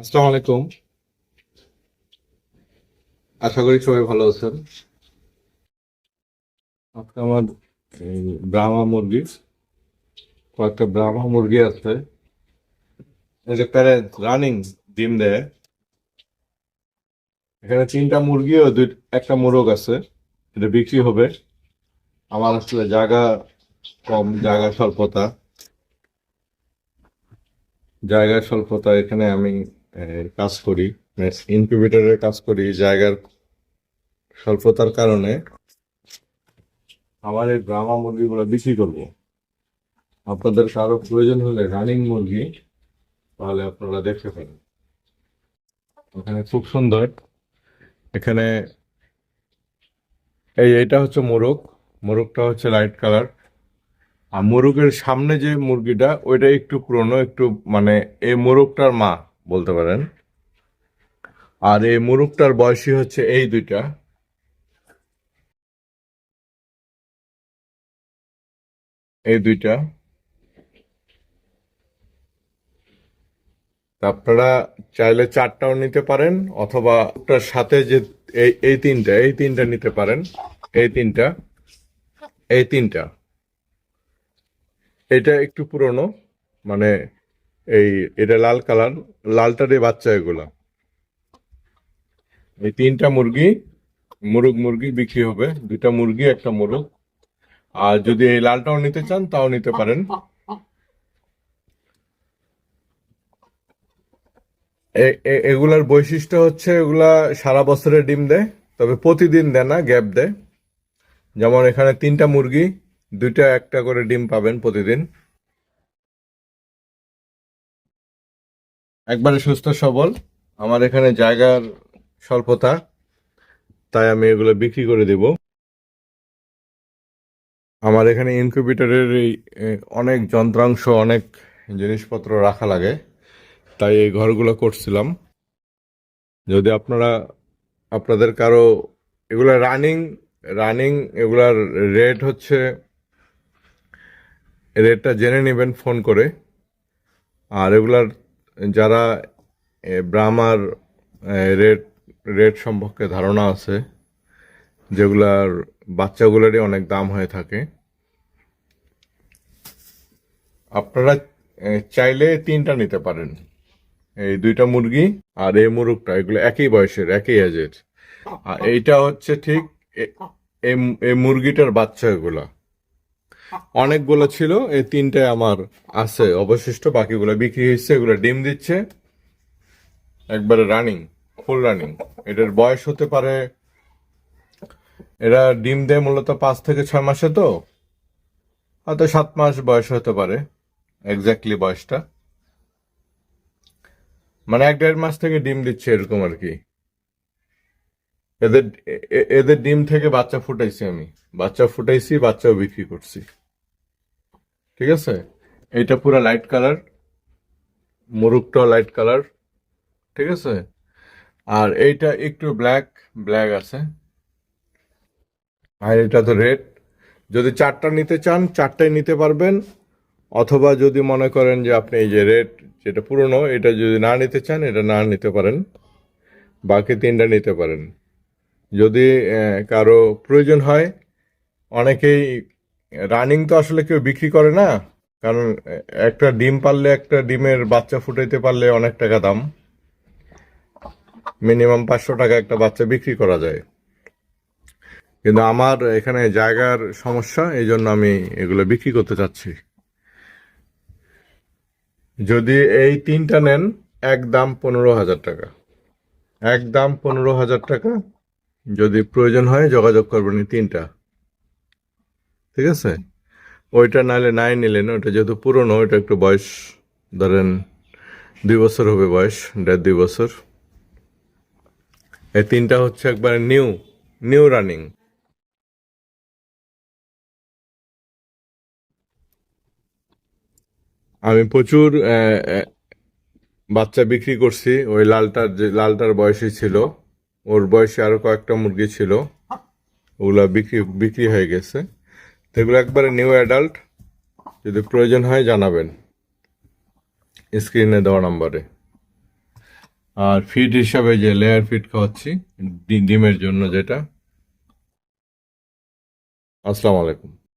আসসালামু আলাইকুম। আশা করি সবাই ভালো আছেন। আজকে আমার এই ব্রাহ্মা মুরগি, কয়েকটা ব্রাহ্মা মুরগি আছে। এই যে প্যারেন্ট রানিং ডিম দেয়। এখানে তিনটা মুরগি ও দুই, একটা মোরগ আছে। এটা বিক্রি হবে। আমার আসলে জায়গা কম, জায়গা স্বল্পতা। জায়গা স্বল্পতা এখানে আমি কাজ করি ইনকিউবেটরের কাজ করি জায়গার স্বল্পতার কারণে আমার এই ব্রাহ্মা মুরগিগুলো বিক্রি করব। আপনাদের কারও প্রয়োজন হলে রানিং মুরগি, তাহলে আপনারা দেখতে পারেন। এখানে খুব সুন্দর। এখানে এই এটা হচ্ছে মোরগ। মোরগটা হচ্ছে লাইট কালার আর মোরগের সামনে যে মুরগিটা, ওইটা একটু পুরনো, একটু মানে এই মোরগটার মা। বলতে পারেন। আর এই মোরগটার বয়সী হচ্ছে এই দুইটা। এই দুইটা। আপনারা চাইলে চারটাও নিতে পারেন, অথবা ওটার সাথে যে এই এই তিনটা এই তিনটা নিতে পারেন। এই তিনটা এই তিনটা। এটা একটু পুরনো মানে এই, এটা লাল কালার, লালটা লালটারই বাচ্চা এগুলা। এই তিনটা মুরগি, মুরগ মুরগি বিক্রি হবে। দুটা মুরগি, একটা মোরগ। আর যদি এই লালটাও নিতে চান, তাও নিতে পারেন। এগুলার বৈশিষ্ট্য হচ্ছে, এগুলা সারা বছরে ডিম দেয়, তবে প্রতিদিন দেয় না, গ্যাপ দেয়। যেমন এখানে তিনটা মুরগি, দুইটা একটা করে ডিম পাবেন প্রতিদিন। একবারে সুস্থ, সবল। আমার এখানে জায়গার স্বল্পতা, তাই আমি এগুলো বিক্রি করে দেব। আমার এখানে ইনকিউবেটরের এই অনেক যন্ত্রাংশ, অনেক জিনিসপত্র রাখা লাগে, তাই এই ঘরগুলো করছিলাম। যদি আপনারা, আপনাদের কারও এগুলো রানিং রানিং এগুলার রেট হচ্ছে, রেটটা জেনে নেবেন ফোন করে। আর এগুলার যারা ব্রাহ্মার রেট রেট সম্পর্কে ধারণা আছে, যেগুলার বাচ্চাগুলোরই অনেক দাম হয়ে থাকে। আপনারা চাইলে তিনটা নিতে পারেন। এই দুইটা মুরগি আর এই মুরগটা, এগুলো একই বয়সের, একই এজের আর এইটা হচ্ছে ঠিক এই মুরগিটার বাচ্চা এগুলা। অনেকগুলো ছিল, এই তিনটায় আমার আছে অবশিষ্ট, বাকিগুলো বিক্রি হয়েছে, এগুলো ডিম দিচ্ছে। একবারে রানিং ফুল রানিং এটার বয়স হতে পারে, এরা ডিম দেয় মূলত পাঁচ থেকে ছয় মাসে তো, হয়তো সাত মাস বয়স হতে পারে এক্স্যাক্টলি বয়সটা। মানে এক দেড় মাস থেকে ডিম দিচ্ছে এরকম আর কি। এদের এদের ডিম থেকে বাচ্চা ফুটাইছি আমি, বাচ্চা ফুটাইছি, বাচ্চাও বিক্রি করছি। ঠিক আছে? এইটা পুরো লাইট কালার মুরুগটাও লাইট কালার ঠিক আছে? আর এইটা একটু ব্ল্যাক ব্ল্যাক আছে। আর এটা তো রেড যদি চারটা নিতে চান, চারটাই নিতে পারবেন। অথবা যদি মনে করেন যে আপনি এই যে রেড যেটা পুরনো, এটা যদি না নিতে চান, এটা না নিতে পারেন। বাকি তিনটা নিতে পারেন। যদি কারও প্রয়োজন হয়, অনেকেই রানিং তো আসলে কেউ বিক্রি করে না, কারণ একটা ডিম পারলে একটা ডিমের বাচ্চা ফুটাইতে পারলে অনেক টাকা দাম। মিনিমাম পাঁচশো টাকা একটা বাচ্চা বিক্রি করা যায়। কিন্তু আমার এখানে জায়গার সমস্যা, এই জন্য আমি এগুলো বিক্রি করতে চাচ্ছি। যদি এই তিনটা নেন, এক দাম পনেরো হাজার টাকা। এক দাম পনেরো হাজার টাকা, যদি প্রয়োজন হয় যোগাযোগ করবেন তিনটা। ঠিক আছে? ওইটা নাহলে নাই নিলেন, ওইটা যেহেতু পুরনো, ওইটা একটু বয়স, ধরেন দুই বছর হবে বয়স, দেড় দুই বছর। এই তিনটা হচ্ছে একবারে নিউ নিউ রানিং। আমি প্রচুর বাচ্চা বিক্রি করছি, ওই লালটার যে, লালটার বয়সী ছিল। ওর বয়সে আরও কয়েকটা মুরগি ছিল। ওগুলা বিক্রি বিক্রি হয়ে গেছে। এগুলো একবারে নিউ অ্যাডাল্ট যদি প্রয়োজন হয় জানাবেন। স্ক্রিনে দেওয়া নাম্বারে। আর ফিড হিসাবে যে লেয়ার ফিড খাওয়াচ্ছি ডিমের জন্য যেটা। আসসালামু আলাইকুম।